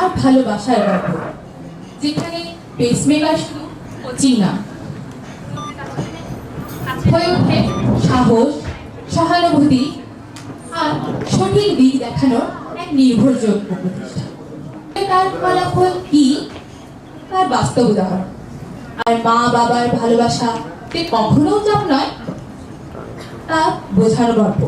আর ভালোবাসার গল্প যেখানে পেসমেকার শুধু কোচিং না। হয়ে সাহস, সহানুভূতি আর সঠিক দিক দেখানোর এক নির্ভরযোগ্য প্রতিষ্ঠান। তার ফলাফল কি? তার বাস্তব উদাহরণ। আর মা বাবার ভালোবাসা তে কখনো চাপ নয়, তা বোঝার গল্প।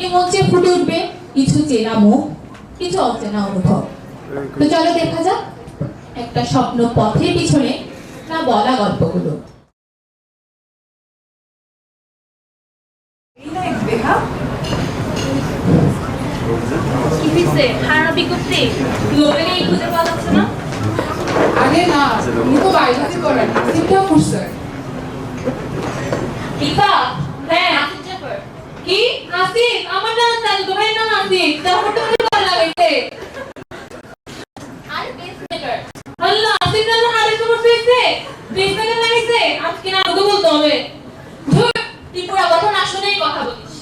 এই মঞ্চে ফুটে উঠবে কিছু চেনা মুখ, কিছু অচেনা অনুভব। তো চলো দেখা যাক একটা স্বপ্ন পথের পিছনে না বলা গল্পগুলো। যাচ্ছে না না উনি তো বাইরে করেন চিন্তাও করছে রিতা হ্যাঁ কি? আসিফ আমার নাম চাল তোমার নাম আসিফ তারপর তুমি ভালো লাগাইছে আর পেসমেকার আল্লাহ আসিফ নাম হারে খবর পেয়েছে পেসমেকার লাগাইছে আজকে না আমাকে বলতে হবে ধুর, তুই পুরো কথা না শুনেই কথা বলিস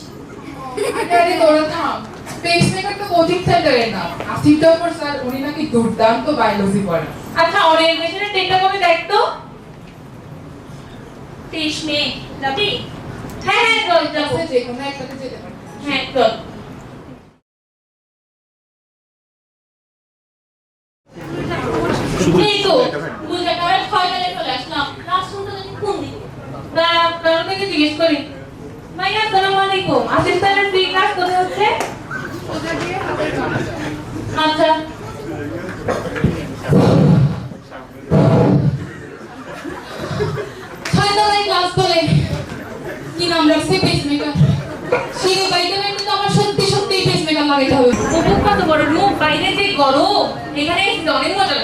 আরে তোরা থাম পেসমেকার তো কোচিং সেন্টারের নাম আসিফ জাফর স্যার উনি নাকি দুর্দান্ত বায়োলজি পড়েন। আচ্ছা অরিয়েন্টেশনের টেকটা কবে দেখ তো। তেইশ মে যাবি হ্যাঁ হ্যাঁ চল যাব যে কোনো একটাতে যেতে পারে। হ্যাঁ চল এই তো দুই একেবারে ছয় বেলে চলে আসলাম ক্লাসরুমটা জানি কোন দিকে দাঁড়া কারণ থেকে জিজ্ঞেস করি ভাইয়া আসসালামু আলাইকুম আসিফ স্যারের ফ্রি ক্লাস কোথায় হচ্ছে সোজা দিয়ে হাতের কাছে আচ্ছা ছয়তলায় ক্লাস চলে কি নাম রাখছে পেসমেকার সিঁড়ি বাইতে বাইতে তো আমার সত্যি সত্যি পেসমেকার লাগাইতে হবে। মুখ কত বড় মুখ বাইরে যে গরম এখানে অনেক মজা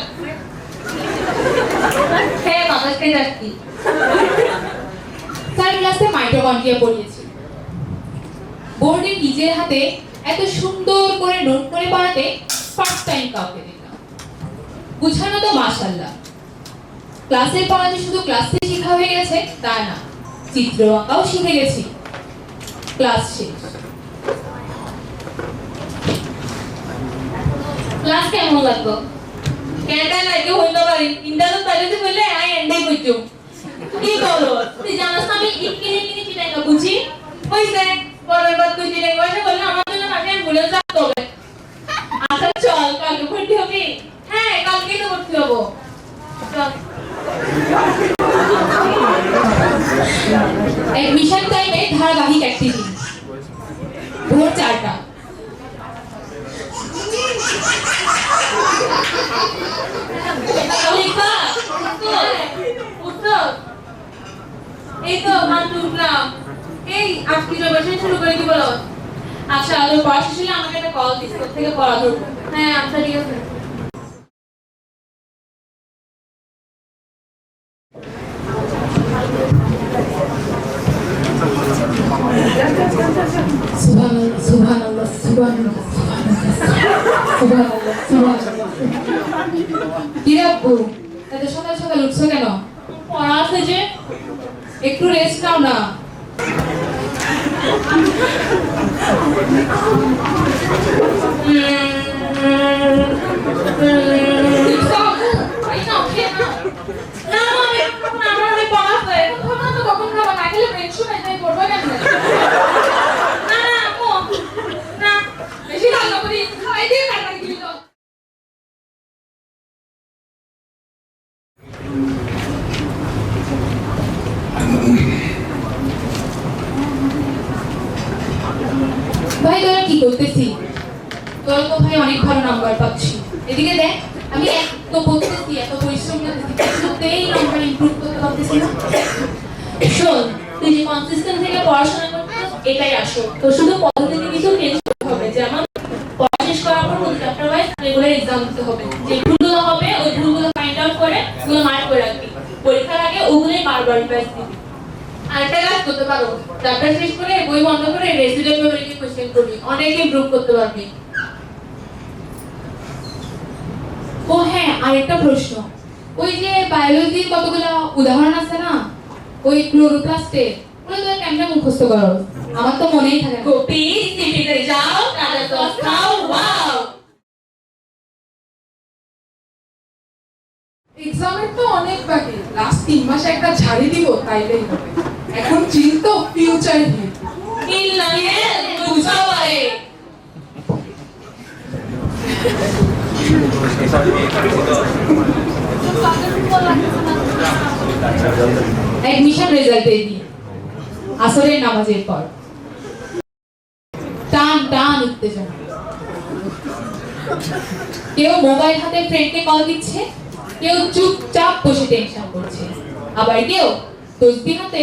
হ্যাঁ বাতাস যাচ্ছি। স্যার ক্লাসে মাইটোকন্ড্রিয়া পড়িয়েছি। বোর্ডে নিজের হাতে এত সুন্দর করে নোট করে পড়াতে ফার্স্ট টাইম কাউকে দেখলাম বুঝানো তো মাশাল্লাহ ক্লাসের পড়া যে শুধু ক্লাসে শেখা হয়ে গেছে তা না চিত্র আঁকাও শিখে গেছি। ক্লাস শেষ। ক্লাস কেমন লাগল? কেনটা লাগে হইতে পারি। ইন্টারনেট তাইলে বললে আই এন্ডাই কইছো কি বলো তুই জানাস না আমি ইকিনি কিনি চিটাই না বুঝি? হইছে। পরের বার তুই চিটাই কইছে বললে আমার জন্য পাশে অ্যাম্বুলেন্স আসতে হবে আচ্ছা চল কালকে ভর্তি হবি হ্যাঁ কালকে তো ভর্তি হব চল এডমিশন টাইমে ধারাবাহিক অ্যাক্টিভিটি ভোর চারটা লিখা উত্তর এই তো মান উঠলাম। এই আজকে জবাসন শুরু করে কি বলো? আচ্ছা তোর পড়া শেষ আমাকে একটা কল দিস থেকে পড়া ধরবো। হ্যাঁ আচ্ছা ঠিক আছে। সুবহানাল্লাহ সুবহানাল্লাহ সুবহানাল্লাহ সুবহানাল্লাহ সুবহানাল্লাহ। কি রে আব্বু? এত সকাল সকাল উঠছো কেন? পড়া আছে যে? একটু রেস্ট নাও না। এই ভাই তোরা কি করতেছি তোরা তো ভাই অনেক ভালো নাম্বার পাচ্ছি এদিকে দেখ আমি এত করতেছি এত পরিশ্রম করতেছি কিছুতেই নাম্বার ইমপ্রুভ করতে পারতেছি না শোন, তুই যে consistent থেকে পড়াশোনা করতেছিস, এটাই আসল। তোর শুধু পদ্ধতি কিছু করতে হবে। যেমন, পড়া শেষ করার পর প্রতি chapter wise regular exam দিতে হবে। যে ভুলগুলো হবে, ওই ভুলগুলো find out করে, ওগুলো mark করে রাখবি। পরীক্ষার আগে ওগুলোই বারবার revise দিবি। আরেকটা কাজ করতে পারো। চ্যাপ্টার শেষ করে বই বন্ধ করে রেসিডেন্ট মেমোরি কোশ্চেন করবি। অনেক ইমপ্রুভ করতে পারবি। ও হ্যাঁ আরেকটা প্রশ্ন। ওই যে বায়োলজির কতগুলো উদাহরণ আছে না? ওই ক্লোরোপ্লাস্টে ওগুলো তো কেমনে মুখস্থ করো? আমার তো মনেই থাকে না। সিটিতে যাও তাদের তো খাও ওয়াও তো অনেক বাকি। লাস্ট তিন মাসে একটা ঝাড়ি দিব তাইলেই হবে। এখন চিল তো ফিউচার অ্যাডমিশন রেজাল্টের দিন আসরের নামাজের পর। টান টান উত্তেজনা। কেউ মোবাইল হাতে ফ্রেন্ডকে কল দিচ্ছে কেউ চুপচাপ বসে টেনশন করছে। আবার কেউ তসবি হাতে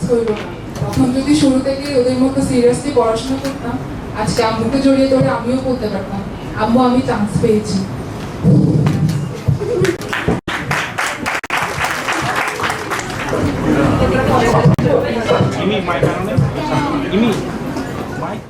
হইল না। তখন যদি শুরু থেকে ওদের মতো সিরিয়াসলি পড়াশোনা করতাম, আজকে আম্মুকে জড়িয়ে ধরে আমিও বলতে পারতাম, আম্মু, আমি চান্স পেয়েছি। ইমি মাই ইমি মাইক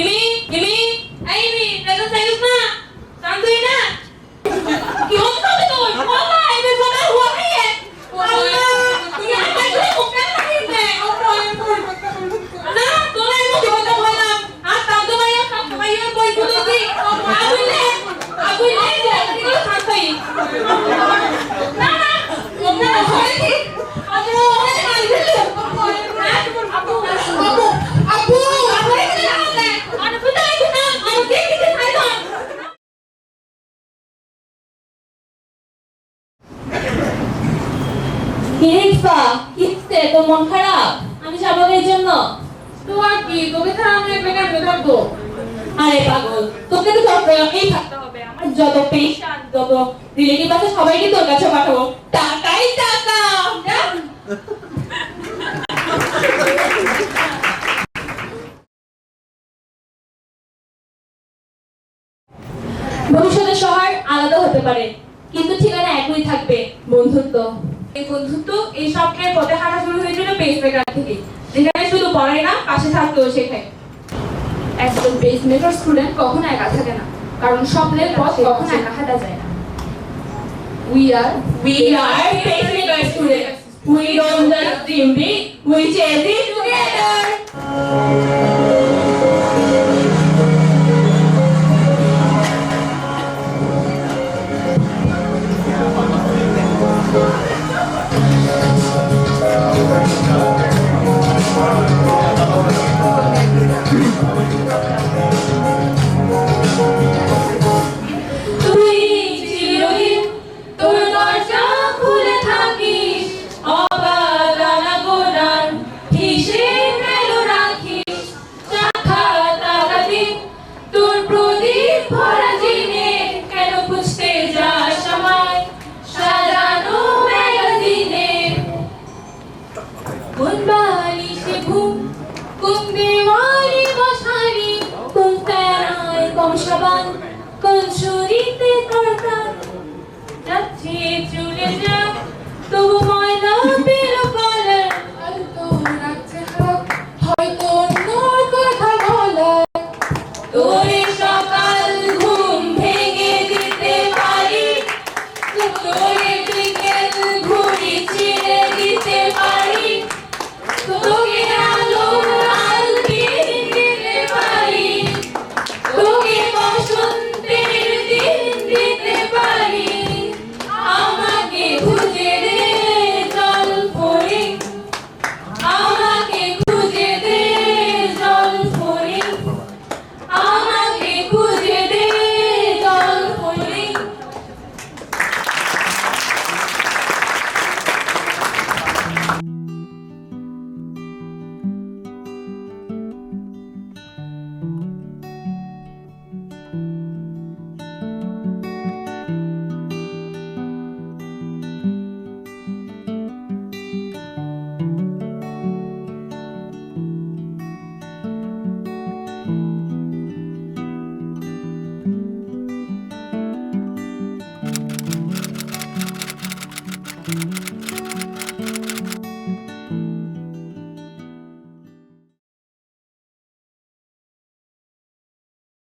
ইমি ইমি এই ইমি রেজাল্ট চাইছ না কাম তুই না কি হচ্ছে তো তোর বলা এই বেজনা হুয়া খাইয়ে আল্লাহ তুমি আমায় করে মুখে লাগিয়ে না তোরা এমন জীবনটা বললাম আর তাও তো ভাইয়া সব ভাইয়া বই খুলেছি আগুইলে আগুইলে দিলে শান্তাই না না তোমরা হয়েছি আপু ওরে মারি দিলে আপু আপু আপু আপু এখানে আসলে আর কোথায় গেছে আমি দেখতে চাইলাম মন খারাপ? আমি যাব জন্য? তো আর কি? তোকে ছাড়া আমি থাকব? আরে পাগল তোকে তো তোর প্রয়োগেই থাকতে হবে। আমার যত পেশেন্ট যত রিলেটিভ আছে সবাইকে তোর কাছে পাঠাবো। টাকাই টাকা! ভবিষ্যতে শহর আলাদা হতে পারে কিন্তু ঠিকানা একই থাকবে বন্ধুত্ব। বন্ধুত্ব এই স্বপ্নের পথে হাঁটা শুরু হয়েছিল পেস মেকার থেকে যেখানে শুধু পড়াই না পাশে থাকতেও শেখায় একজন পেসমেকার স্টুডেন্ট কখনো একা থাকে না কারণ স্বপ্নের পথ কখনো একা হাঁটা যায় না we are We are pacemaker students. We don't just dream big, we chase it together. ভরা জিনে কেন খুঁজতে যাস আমায়? সাজানো ম্যাগাজিনে কোন বালিশে ঘুম কোন দেওয়ালে বসারি কোন তারায় তবু